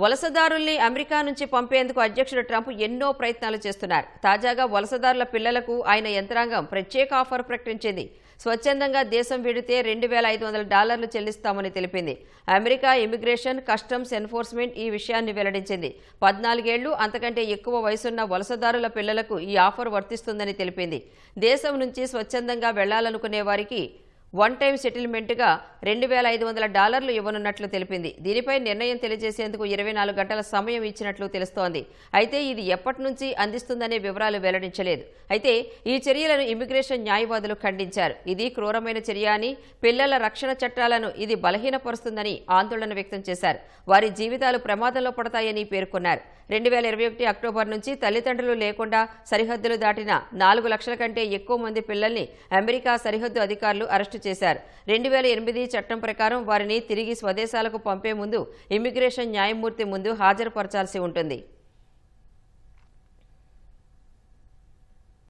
వలసదారుల్ని America నుంచి పంపేందుకు అధ్యక్షుడు Trump ఎన్నో ప్రయత్నాలు చేస్తున్నారు. తాజాగా వలసదారుల పిల్లలకు ఆయన యంత్రాంగం ప్రత్యేక ఆఫర్ ప్రకటించింది. స్వచ్ఛందంగా దేశం విడితే రెండు వేల ఐదు వందల డాలర్లు చెల్లిస్తామని తెలిపింది. అమెరికా ఇమిగ్రేషన్ కస్టమ్స్ ఎన్ఫోర్స్మెంట్ ఈ విషయాన్ని వెల్లడించింది. పద్నాలుగేళ్ళు అంతకంటే ఎక్కువ వయసున్న వలసదారుల పిల్లలకు ఈ ఆఫర్ వర్తిస్తుందని తెలిపింది. దేశం నుంచి స్వచ్ఛందంగా వెళ్ళాలనుకునే వారికి వన్ టైం సెటిల్మెంట్గా రెండు వేల ఐదు వందల డాలర్లు ఇవ్వనున్నట్లు తెలిపింది. దీనిపై నిర్ణయం తెలియజేసేందుకు ఇరవై నాలుగు గంటల సమయం ఇచ్చినట్లు తెలుస్తోంది. అయితే ఇది ఎప్పటి నుంచి అందిస్తుందనే వివరాలు వెల్లడించలేదు. అయితే ఈ చర్యలను ఇమిగ్రేషన్ న్యాయవాదులు ఖండించారు. ఇది క్రూరమైన చర్య అని పిల్లల రక్షణ చట్టాలను ఇది బలహీనపరుస్తుందని ఆందోళన వ్యక్తం చేశారు. వారి జీవితాలు ప్రమాదంలో పడతాయని పేర్కొన్నారు. రెండు వేల ఇరవై ఒకటి అక్టోబర్ నుంచి తల్లిదండ్రులు లేకుండా సరిహద్దులు దాటిన నాలుగు లక్షల కంటే ఎక్కువ మంది పిల్లల్ని అమెరికా సరిహద్దు అధికారులు అరెస్టు చేశారు. రెండు వేల ఎనిమిది చట్టం ప్రకారం వారిని తిరిగి స్వదేశాలకు పంపే ముందు ఇమ్మిగ్రేషన్ న్యాయమూర్తి ముందు హాజరుపరచాల్సి ఉంటుంది.